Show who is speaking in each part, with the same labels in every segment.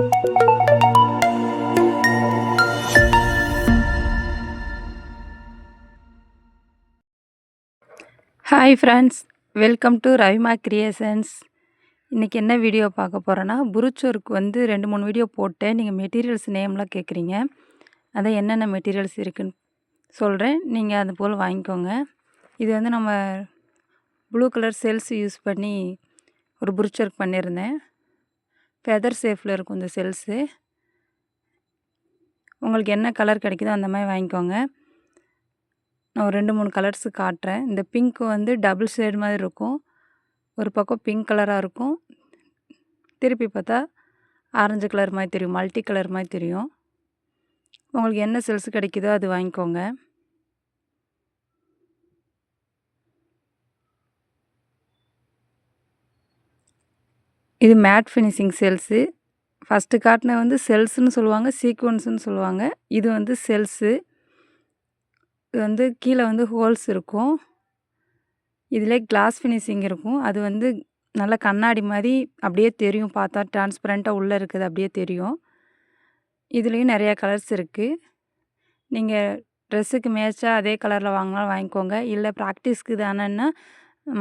Speaker 1: Hi friends welcome to Ravima creations இன்றைக்கி என்ன video பார்க்க போகிறோன்னா புருச்சோருக்கு வந்து ரெண்டு மூணு வீடியோ போட்டேன். நீங்கள் மெட்டீரியல்ஸ் நேம்லாம் கேட்குறீங்க அதான் என்னென்ன மெட்டீரியல்ஸ் இருக்குன்னு சொல்கிறேன் நீங்கள் அது போல் வாங்கிக்கோங்க. இது வந்து நம்ம ப்ளூ கலர் செல்ஸ் யூஸ் பண்ணி ஒரு புருச்சொர்க் பண்ணியிருந்தேன். ஃபெதர் சேஃபில் இருக்கும் இந்த செல்ஸு உங்களுக்கு என்ன கலர் கிடைக்குதோ அந்த மாதிரி வாங்கிக்கோங்க. நான் ஒரு ரெண்டு மூணு கலர்ஸு காட்டுறேன். இந்த பிங்க் வந்து டபுள் ஷேட் மாதிரி இருக்கும். ஒரு பக்கம் பிங்க் கலராக இருக்கும். திருப்பி பார்த்தா ஆரஞ்சு கலர் மாதிரி தெரியும் மல்டி கலர் மாதிரி தெரியும். உங்களுக்கு என்ன செல்ஸ் கிடைக்குதோ அது வாங்கிக்கோங்க. இது மேட் ஃபினிஷிங் செல்ஸு ஃபஸ்ட்டு காட்டின வந்து செல்ஸுன்னு சொல்லுவாங்க சீக்வன்ஸுன்னு சொல்லுவாங்க. இது வந்து செல்ஸு இது வந்து கீழே வந்து ஹோல்ஸ் இருக்கும். இதில் கிளாஸ் ஃபினிஷிங் இருக்கும். அது வந்து நல்லா கண்ணாடி மாதிரி அப்படியே தெரியும். பார்த்தா டிரான்ஸ்பரண்ட்டாக உள்ளே இருக்குது அப்படியே தெரியும். இதுலேயும் நிறையா கலர்ஸ் இருக்குது நீங்கள் ட்ரெஸ்ஸுக்கு மேட்சாக அதே கலரில் வாங்கினாலும் வாங்கிக்கோங்க. இல்லை ப்ராக்டிஸ்க்கு தானேன்னா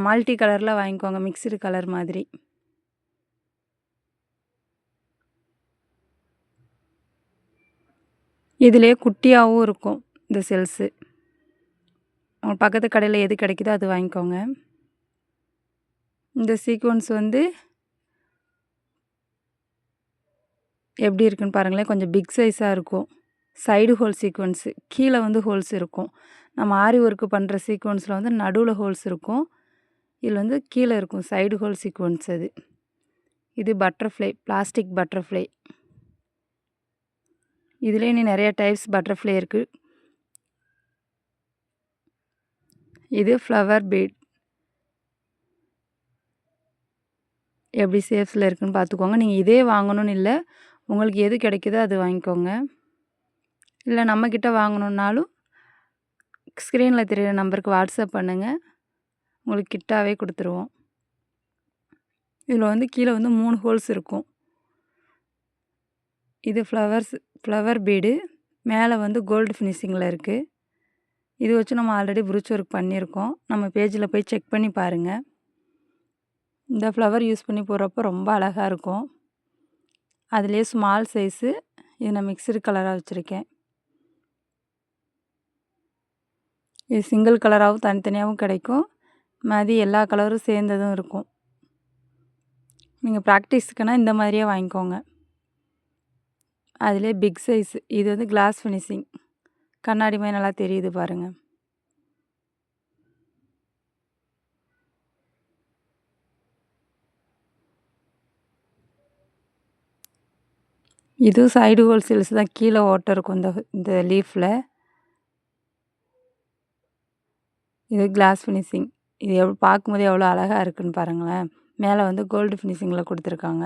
Speaker 1: மல்டி கலரில் வாங்கிக்கோங்க மிக்சடு கலர் மாதிரி. இதிலே குட்டியாகவும் இருக்கும் இந்த செல்ஸு. உங்கள் பக்கத்து கடையில் எது கிடைக்குதோ அது வாங்கிக்கோங்க. இந்த சீக்வன்ஸ் வந்து எப்படி இருக்குன்னு பாருங்களேன் கொஞ்சம் பிக் சைஸாக இருக்கும். சைடு ஹோல் சீக்வன்ஸு கீழே வந்து ஹோல்ஸ் இருக்கும். நம்ம ஆரி ஒர்க்கு பண்ணுற சீக்வன்ஸில் வந்து நடுவில் ஹோல்ஸ் இருக்கும். இதில் வந்து கீழே இருக்கும் சைடு ஹோல் சீக்வன்ஸ் அது. இது பட்டர்ஃப்ளை பிளாஸ்டிக் பட்டர்ஃப்ளை. இதுலேயே நீ நிறைய டைப்ஸ் பட்டர்ஃப்ளை இருக்குது இது ஃப்ளவர் பீட் எப்படி சேஃப்ஸில் இருக்குன்னு பார்த்துக்கோங்க. நீங்கள் இதே வாங்கணும்னு இல்லை உங்களுக்கு எது கிடைக்குதோ அது வாங்கிக்கோங்க. இல்லை நம்மக்கிட்ட வாங்கணுன்னாலும் ஸ்க்ரீனில் தெரியிற நம்பருக்கு வாட்ஸ்அப் பண்ணுங்கள் உங்களுக்கு கிட்டாகவே கொடுத்துருவோம். இதில் வந்து கீழே வந்து மூணு ஹோல்ஸ் இருக்கும். இது ஃப்ளவர்ஸ் ஃப்ளவர் பீடு. மேலே வந்து கோல்டு ஃபினிஷிங்கில் இருக்குது இது வச்சு நம்ம ஆல்ரெடி ப்ரூச் ஒர்க் பண்ணியிருக்கோம். நம்ம பேஜில் போய் செக் பண்ணி பாருங்கள் இந்த ஃப்ளவர் யூஸ் பண்ணி போடுறப்போ ரொம்ப அழகாக இருக்கும். அதிலே ஸ்மால் சைஸு. இது நான் மிக்சடு கலராக வச்சுருக்கேன். இது சிங்கிள் கலராகவும் தனித்தனியாகவும் கிடைக்கும். மாதிரி எல்லா கலரும் சேர்ந்ததும் இருக்கும். நீங்கள் ப்ராக்டிஸ்க்குனா இந்த மாதிரியே வாங்கிக்கோங்க. அதிலே பிக் சைஸ் இது வந்து கிளாஸ் ஃபினிஷிங் கண்ணாடி மாதிரி நல்லா தெரியுது பாருங்கள் இதுவும் சைடு ஹோல்சேல்ஸ் தான் கீழே ஓட்டை இருக்கும் இந்த இந்த லீஃபில் இது கிளாஸ் ஃபினிஷிங் இது எவ் பார்க்கும்போது எவ்வளோ அழகாக இருக்குன்னு பாருங்களேன். மேலே வந்து கோல்டு ஃபினிஷிங்கில் கொடுத்துருக்காங்க.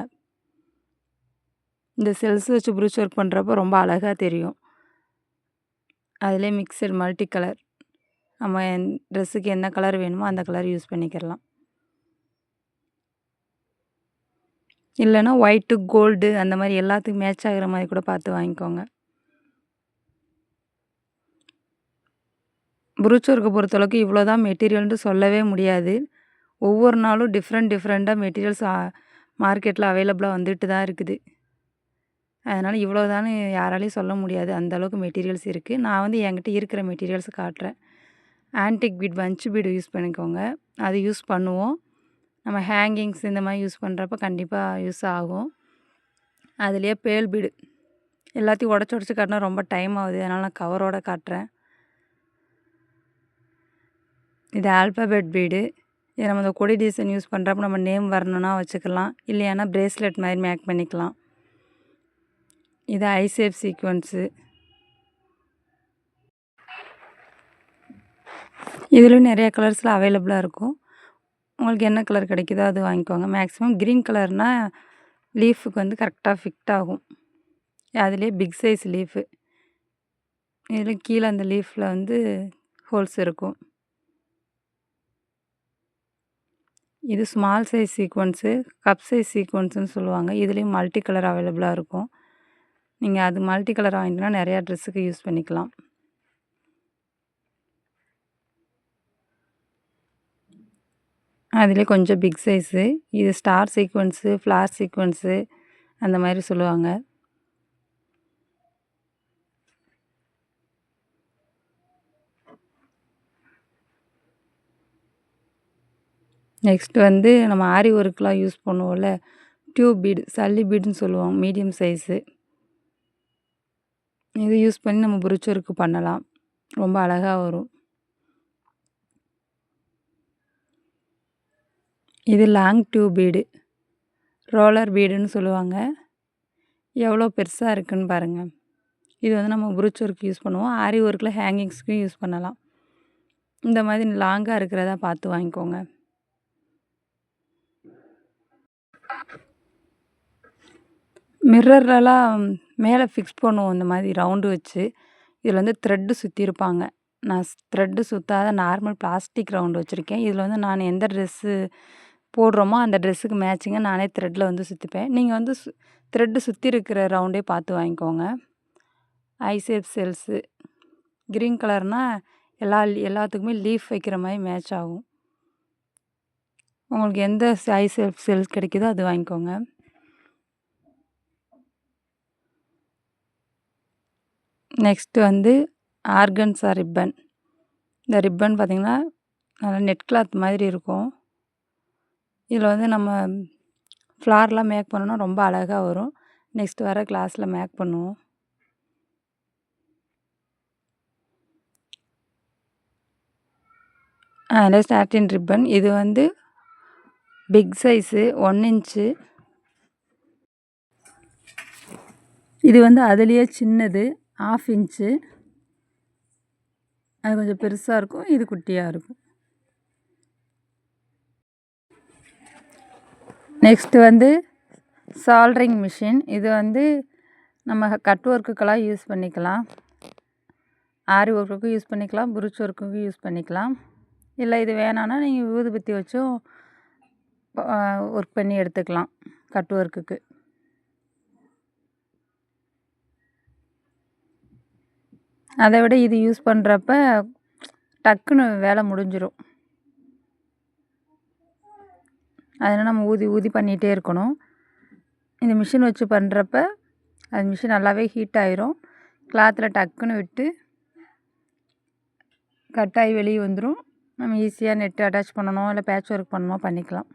Speaker 1: இந்த செல்ஸ் வச்சு ப்ரூச் ஒர்க் பண்ணுறப்ப ரொம்ப அழகாக தெரியும். அதிலே மிக்சட் மல்டி கலர் நம்ம ட்ரெஸ்ஸுக்கு என்ன கலர் வேணுமோ அந்த கலர் யூஸ் பண்ணிக்கிறலாம் இல்லைன்னா ஒயிட்டு கோல்டு அந்த மாதிரி எல்லாத்துக்கும் மேட்ச் ஆகிற மாதிரி கூட பார்த்து வாங்கிக்கோங்க. ப்ரூச் ஒர்க்கை பொறுத்தளவுக்கு இவ்வளோ தான் மெட்டீரியல்னு சொல்லவே முடியாது. ஒவ்வொரு நாளும் டிஃப்ரெண்ட் டிஃப்ரெண்ட்டாக மெட்டீரியல்ஸ் மார்க்கெட்டில் அவைலபிளாக வந்துட்டு தான் இருக்குது. அதனால் இவ்வளோதான்னு யாராலையும் சொல்ல முடியாது. அந்தளவுக்கு மெட்டீரியல்ஸ் இருக்குது நான் வந்து என்கிட்ட இருக்கிற மெட்டீரியல்ஸ் காட்டுறேன். Antique bead punch bead use பண்ணிக்கோங்க. அது யூஸ் பண்ணுவோம். நம்ம ஹேங்கிங்ஸ் இந்த மாதிரி யூஸ் பண்ணுறப்ப கண்டிப்பாக யூஸ் ஆகும். அதுலேயே பேல் பீடு எல்லாத்தையும் உடச்சி உடச்சி காட்டினா ரொம்ப டைம் ஆகுது. அதனால் நான் கவரோடு காட்டுறேன். இது ஆல்பபெட் பீடு இது நம்ம இந்த கொடி டிசைன் யூஸ் பண்ணுறப்ப நம்ம நேம் வரணுன்னா வச்சுக்கலாம். இல்லையானா ப்ரேஸ்லெட் மாதிரி மேக் பண்ணிக்கலாம். இது ஐசேப் சீக்வன்ஸு இதுலேயும் நிறைய கலர்ஸில் அவைலபிளாக இருக்கும். உங்களுக்கு என்ன கலர் கிடைக்குதோ அது வாங்கிக்கோங்க. மேக்ஸிமம் க்ரீன் கலர்னால் லீஃபுக்கு வந்து கரெக்டாக ஃபிட் ஆகும். அதுலேயே பிக் சைஸ் லீஃபு இதில் கீழே அந்த லீஃபில் வந்து ஹோல்ஸ் இருக்கும். இது small size sequins cup size சீக்வன்ஸுன்னு சொல்லுவாங்க. இதுலேயும் மல்டி கலர் அவைலபிளாக இருக்கும். நீங்கள் அது மல்டி கலர் வாங்கினா நிறையா ட்ரெஸ்ஸுக்கு யூஸ் பண்ணிக்கலாம். அதிலே கொஞ்சம் பிக் சைஸு. இது ஸ்டார் சீக்வன்ஸு ஃப்ளார் சீக்வன்ஸு அந்த மாதிரி சொல்லுவாங்க. நெக்ஸ்ட் வந்து நம்ம ஆரி ஒர்க்கெலாம் யூஸ் பண்ணுவோம்ல டியூப் பீடு சல்லி பீடுன்னு சொல்லுவோம் மீடியம் சைஸு. இது யூஸ் பண்ணி நம்ம புரிச்ச ஒர்க்கு பண்ணலாம். ரொம்ப அழகாக வரும். இது லாங் டியூப் பீடு. ரோலர் பீடுன்னு சொல்லுவாங்க. எவ்வளோ பெருசாக இருக்குன்னு பாருங்கள் இது வந்து நம்ம புரிச் ஒர்க் யூஸ் பண்ணுவோம். ஆரி ஒர்க்கில் ஹேங்கிங்ஸ்க்கும் யூஸ் பண்ணலாம். இந்த மாதிரி லாங்காக இருக்கிறதா பார்த்து வாங்கிக்கோங்க. மிரர்லலாம் மேலே ஃபிக்ஸ் பண்ணுவோம் இந்த மாதிரி ரவுண்டு வச்சு. இதில் வந்து த்ரெட்டு சுற்றிருப்பாங்க நான் த்ரெட்டு சுற்றாத நார்மல் பிளாஸ்டிக் ரவுண்டு வச்சுருக்கேன். இதில் வந்து நான் எந்த ட்ரெஸ்ஸு போடுறோமோ அந்த ட்ரெஸ்ஸுக்கு மேட்சிங்காக நானே த்ரெட்டில் வந்து சுற்றிப்பேன் நீங்கள் வந்து சு த்ரெட்டு சுற்றி இருக்கிற ரவுண்டே பார்த்து வாங்கிக்கோங்க. ஐசேப் செல்ஸு க்ரீன் கலர்னால் எல்லா எல்லாத்துக்குமே லீஃப் வைக்கிற மாதிரி மேட்ச் ஆகும். உங்களுக்கு எந்த ஐசேப் செல்ஸ் கிடைக்குதோ அது வாங்கிக்கோங்க. நெக்ஸ்ட்டு வந்து ஆர்கன்ஸா ரிப்பன் இந்த ரிப்பன் பார்த்திங்கன்னா நல்லா நெட் கிளாத் மாதிரி இருக்கும். இதில் வந்து நம்ம ஃப்ளார்லாம் மேக் பண்ணோன்னா ரொம்ப அழகாக வரும். நெக்ஸ்ட் வர கிளாஸில் மேக் பண்ணுவோம். அதில் ஸ்டார்டின் ரிப்பன் இது வந்து பிக் சைஸு ஒன் இன்ச்சு இது வந்து அதுலேயே சின்னது. ஆஃப் இன்ச்சு அது கொஞ்சம் பெருசாக இருக்கும். இது குட்டியாக இருக்கும். நெக்ஸ்ட்டு வந்து சால்ட்ரிங் மிஷின் இது வந்து நம்ம கட் ஒர்க்குக்கெல்லாம் யூஸ் பண்ணிக்கலாம். ஆரி ஒர்க்குக்கும் யூஸ் பண்ணிக்கலாம். புரிச் ஒர்க்குக்கும் யூஸ் பண்ணிக்கலாம். இல்லை இது வேணான்னா நீங்கள் ஊதுபத்தி வச்சும் ஒர்க் பண்ணி எடுத்துக்கலாம். கட் ஒர்க்குக்கு அதை விட இது யூஸ் பண்ணுறப்ப டக்குன்னு வேலை முடிஞ்சிடும் அதனால் நம்ம ஊதி ஊதி பண்ணிகிட்டே இருக்கணும். இந்த மிஷின் வச்சு பண்ணுறப்ப அது மிஷின் நல்லாவே ஹீட் ஆயிரும். கிளாத்தில் டக்குன்னு விட்டு கட்டாகி வெளியே வந்துடும் நம்ம ஈஸியாக நெட்டு அட்டாச் பண்ணணும் இல்லை பேட்ச் ஒர்க் பண்ணணுமோ பண்ணிக்கலாம்.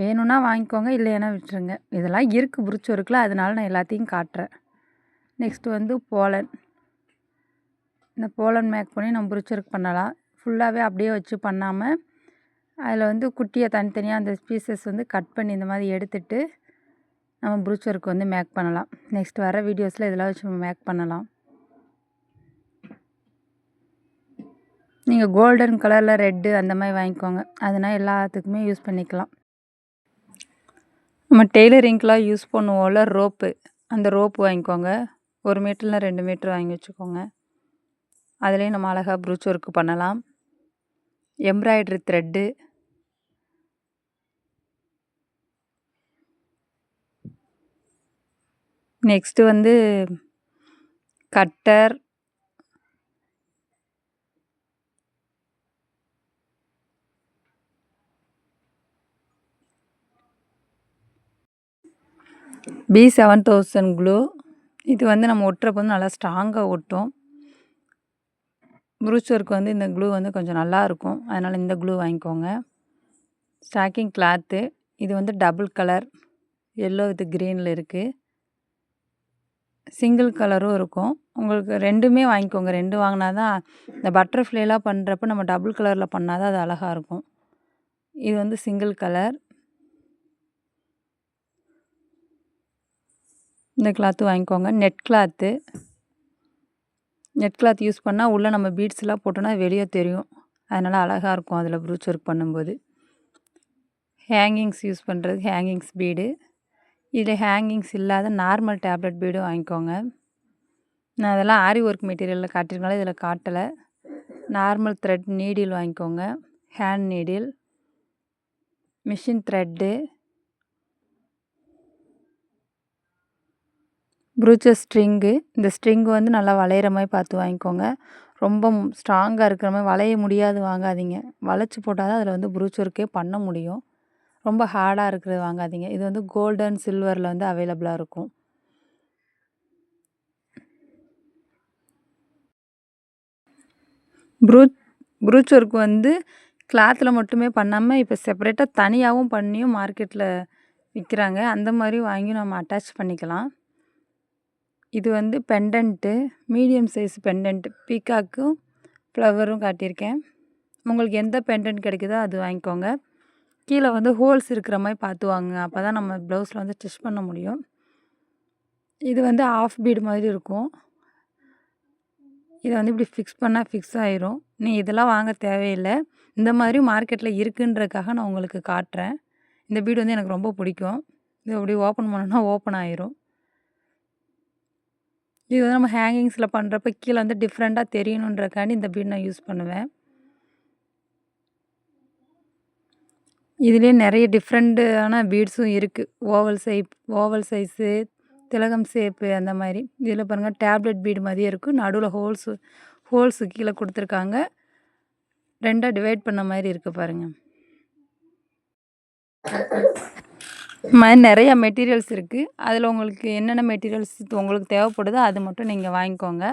Speaker 1: வேணும்னா வாங்கிக்கோங்க இல்லைன்னா விட்டுருங்க. இதெல்லாம் இருக்குது புரிச்சு ஒர்க்கில் அதனால நான் எல்லாத்தையும் காட்டுறேன். நெக்ஸ்ட்டு வந்து போலன் இந்த போலன் மேக் பண்ணி நம்ம புரிச்சு ஒர்க் பண்ணலாம். ஃபுல்லாகவே அப்படியே வச்சு பண்ணாமல் அதில் வந்து குட்டியை தனித்தனியாக அந்த பீசஸ் வந்து கட் பண்ணி இந்த மாதிரி எடுத்துட்டு நம்ம ப்ரூச் ஒர்க் வந்து மேக் பண்ணலாம். நெக்ஸ்ட் வர வீடியோஸில் இதெல்லாம் வச்சு மேக் பண்ணலாம். நீங்கள் கோல்டன் கலரில் ரெட்டு அந்த மாதிரி வாங்கிக்கோங்க. அதனால் எல்லாத்துக்குமே யூஸ் பண்ணிக்கலாம். நம்ம டெய்லரிங்க்கெலாம் யூஸ் பண்ணுவோம்ல ரோப்பு அந்த ரோப்பு வாங்கிக்கோங்க. ஒரு மீட்டரில் ரெண்டு மீட்ரு வாங்கி வச்சுக்கோங்க. அதுலேயும் நம்ம அழகாக ப்ரூச் ஒர்க்கு பண்ணலாம். எம்ப்ராய்ட்ரி த்ரெட்டு நெக்ஸ்ட்டு வந்து cutter B seven thousand glue இது வந்து நம்ம ஒட்டுறப்ப வந்து நல்லா ஸ்ட்ராங்காக ஒட்டும் ப்ரூச் ஒர்க் வந்து இந்த க்ளூ வந்து கொஞ்சம் நல்லாயிருக்கும் அதனால் இந்த க்ளூ வாங்கிக்கோங்க. ஸ்டாக்கிங் கிளாத்து இது வந்து டபுள் கலர் எல்லோ வித் க்ரீனில் இருக்குது சிங்கிள் கலரும் இருக்கும். உங்களுக்கு ரெண்டுமே வாங்கிக்கோங்க. ரெண்டு வாங்கினா தான் இந்த பட்டர்ஃப்ளைலாம் பண்ணுறப்ப நம்ம டபுள் கலரில் பண்ணால் தான் அது அழகாக இருக்கும். இது வந்து சிங்கிள் கலர் இந்த கிளாத்து வாங்கிக்கோங்க. Net cloth net cloth use பண்ணால் உள்ளே நம்ம பீட்ஸ்லாம் போட்டோன்னா வெளியே தெரியும். அதனால் அழகாக இருக்கும் அதில் ப்ரூச் ஒர்க் பண்ணும்போது. ஹேங்கிங்ஸ் யூஸ் பண்ணுறது ஹேங்கிங்ஸ் பீடு இதில் ஹேங்கிங்ஸ் இல்லாத நார்மல் டேப்லெட் பீடும் வாங்கிக்கோங்க. நான் அதெல்லாம் ஆரி ஒர்க் மெட்டீரியலில் காட்டியிருக்கனால இதில் காட்டலை. நார்மல் த்ரெட் நீடில் வாங்கிக்கோங்க. Hand needle machine thread ப்ரூச்சர் string. இந்த ஸ்ட்ரிங்கு வந்து நல்லா வளையிற மாதிரி பார்த்து வாங்கிக்கோங்க. ரொம்ப ஸ்ட்ராங்காக இருக்கிற மாதிரி வளைய முடியாது வாங்காதீங்க. வளைச்சி போட்டால் தான் அதில் வந்து ப்ரூச்சருக்கே பண்ண முடியும். ரொம்ப ஹார்டாக இருக்கிறது வாங்காதீங்க. இது வந்து கோல்டன் சில்வரில் வந்து அவைலபிளாக இருக்கும். ப்ரூ ப்ரூச் ஒர்க் வந்து கிளாத்தில் மட்டுமே பண்ணாமல் இப்போ செப்பரேட்டாக தனியாகவும் பண்ணியும் மார்க்கெட்டில் விற்கிறாங்க அந்த மாதிரி வாங்கி நம்ம அட்டாச் பண்ணிக்கலாம். இது வந்து பெண்டன்ட்டு மீடியம் சைஸ் பெண்டன்ட்டு பீக்காக்கும் ஃப்ளவரும் காட்டியிருக்கேன். உங்களுக்கு எந்த பெண்டன்ட் கிடைக்குதோ அது வாங்கிக்கோங்க. கீழே வந்து ஹோல்ஸ் இருக்கிற மாதிரி பார்த்து வாங்க அப்போ தான் நம்ம ப்ளவுஸில் வந்து ஸ்டிச் பண்ண முடியும். இது வந்து ஆஃப் பீடு மாதிரி இருக்கும். இதை வந்து இப்படி ஃபிக்ஸ் பண்ணால் ஃபிக்ஸ் ஆயிரும். நீ இதெல்லாம் வாங்க தேவையில்லை. இந்த மாதிரி மார்க்கெட்டில் இருக்குன்றதுக்காக நான் உங்களுக்கு காட்டுறேன். இந்த பீடு வந்து எனக்கு ரொம்ப பிடிக்கும். இது அப்படி ஓப்பன் பண்ணோன்னா ஓப்பன் ஆயிரும். இது வந்து நம்ம ஹேங்கிங்ஸில் பண்ணுறப்ப கீழே வந்து டிஃப்ரெண்ட்டாக தெரியணுன்றக்காண்டி இந்த பீட் நான் யூஸ் பண்ணுவேன். இதுலேயே நிறைய டிஃப்ரெண்ட்டான பீட்ஸும் இருக்குது ஓவல் சைப் ஓவல் சைஸு திலகம் ஷேப்பு அந்த மாதிரி. இதில் பாருங்கள் டேப்லெட் பீடு மாதிரியே இருக்கும். நடுவில் ஹோல்ஸு ஹோல்ஸு கீழே கொடுத்துருக்காங்க. ரெண்டாக டிவைட் பண்ண மாதிரி இருக்குது பாருங்கள் இது மாதிரி நிறையா மெட்டீரியல்ஸ் இருக்குது அதில் உங்களுக்கு என்னென்ன மெட்டீரியல்ஸ் உங்களுக்கு தேவைப்படுதோ அது மட்டும் நீங்கள் வாங்கிக்கோங்க.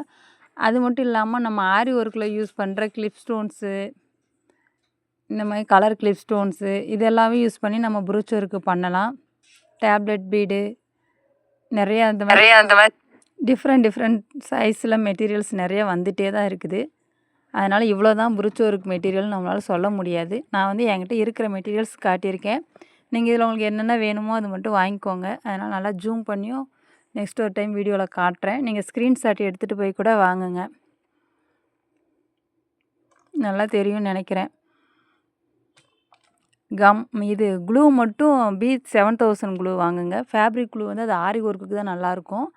Speaker 1: அது மட்டும் இல்லாமல் நம்ம ஆரி ஒர்க்கில் யூஸ் பண்ணுற கிளிப் ஸ்டோன்ஸு இந்த மாதிரி கலர் கிளிப் ஸ்டோன்ஸு இதெல்லாமே யூஸ் பண்ணி நம்ம ப்ரூச் ஒர்க்கு பண்ணலாம். டேப்லெட் பீடு நிறையா அந்த மாதிரி
Speaker 2: அந்த மாதிரி
Speaker 1: டிஃப்ரெண்ட் டிஃப்ரெண்ட் சைஸில் மெட்டீரியல்ஸ் நிறைய வந்துகிட்டே தான் இருக்குது. அதனால் இவ்வளோ தான் ப்ரூச் ஒர்க் மெட்டீரியல் நம்மளால் சொல்ல முடியாது. நான் வந்து என்கிட்ட இருக்கிற மெட்டீரியல்ஸ் காட்டியிருக்கேன். நீங்கள் இதில் உங்களுக்கு என்னென்ன வேணுமோ அது மட்டும் வாங்கிக்கோங்க. அதனால் நல்லா ஜூம் பண்ணியும் நெக்ஸ்ட் ஒரு டைம் வீடியோவில் காட்டுறேன். நீங்கள் ஸ்க்ரீன்ஷாட் எடுத்துகிட்டு போய் கூட வாங்குங்க. நல்லா தெரியும்னு நினைக்கிறேன். கம் இது க்ளூ மட்டும் பி செவன் தௌசண்ட் க்ளூ வாங்குங்க. ஃபேப்ரிக் க்ளூ வந்து அது ஆரி ஒர்க்குக்கு தான் நல்லாயிருக்கும்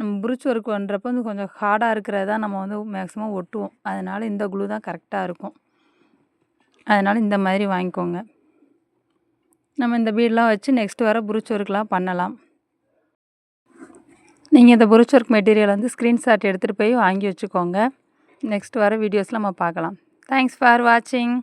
Speaker 1: நம்ம புரிச் ஒர்க் பண்ணுறப்ப வந்து கொஞ்சம் ஹார்டாக இருக்கிறது தான் நம்ம வந்து மேக்ஸிமம் ஒட்டுவோம். அதனால் இந்த க்ளூ தான் கரெக்டாக இருக்கும். அதனால் இந்த மாதிரி வாங்கிக்கோங்க. நம்ம இந்த பீடெலாம் வச்சு நெக்ஸ்ட் வர புருச் ஒர்க்லாம் பண்ணலாம். நீங்கள் இந்த புருச் ஒர்க் மெட்டீரியல் வந்து ஸ்க்ரீன்ஷாட் எடுத்துகிட்டு போய் வாங்கி வச்சுக்கோங்க. நெக்ஸ்ட் வர வீடியோஸில் நம்ம பார்க்கலாம். தேங்க்ஸ் ஃபார் வாட்சிங்